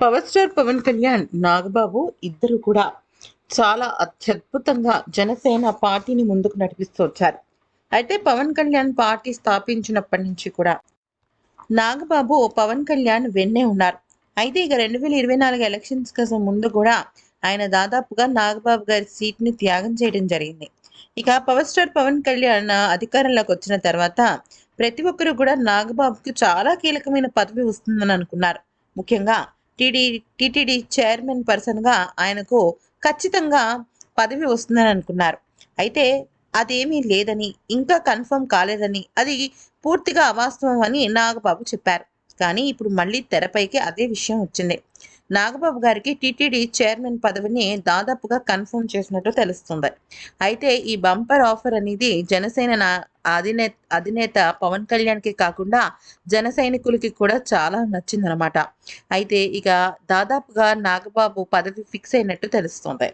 Power star Pawan Kalyan Nagababu ఇద్దరు కూడా చాలా అత్యద్భుతంగా జనసేన పార్టీని ముందుకు నడిపిస్తూ వచ్చారు. అయితే పవన్ కళ్యాణ్ పార్టీ స్థాపించినప్పటి నుంచి కూడా నాగబాబు పవన్ కళ్యాణ్ వెన్నే ఉన్నారు. అయితే ఇక రెండు వేల ఇరవై నాలుగు ఎలక్షన్స్ కోసం ముందు కూడా ఆయన దాదాపుగా నాగబాబు గారి సీట్ని త్యాగం చేయడం జరిగింది. ఇక పవర్ స్టార్ పవన్ కళ్యాణ్ అధికారంలోకి వచ్చిన తర్వాత ప్రతి ఒక్కరు కూడా నాగబాబుకి చాలా కీలకమైన పదవి వస్తుందని అనుకున్నారు. ముఖ్యంగా టీడీ టీటీడీ చైర్మన్ పర్సన్గా ఆయనకు ఖచ్చితంగా పదవి వస్తుందని అనుకున్నారు. అయితే అదేమీ లేదని ఇంకా కన్ఫర్మ్ కాలేదని అది పూర్తిగా అవాస్తవం అని నాగబాబు చెప్పారు. కానీ ఇప్పుడు మళ్ళీ తెరపైకి అదే విషయం వచ్చింది. నాగబాబు గారికి టీటీడీ చైర్మన్ పదవిని దాదాపుగా కన్ఫర్మ్ చేసినట్టు తెలుస్తుంది. అయితే ఈ బంపర్ ఆఫర్ అనేది జనసేన నా- అధినేత అధినేత పవన్ కళ్యాణ్కి కాకుండా జన సైనికులకి కూడా చాలా నచ్చిందనమాట అయితే ఇక దాదాపుగా నాగబాబు పదవి ఫిక్స్ అయినట్టు తెలుస్తుంది.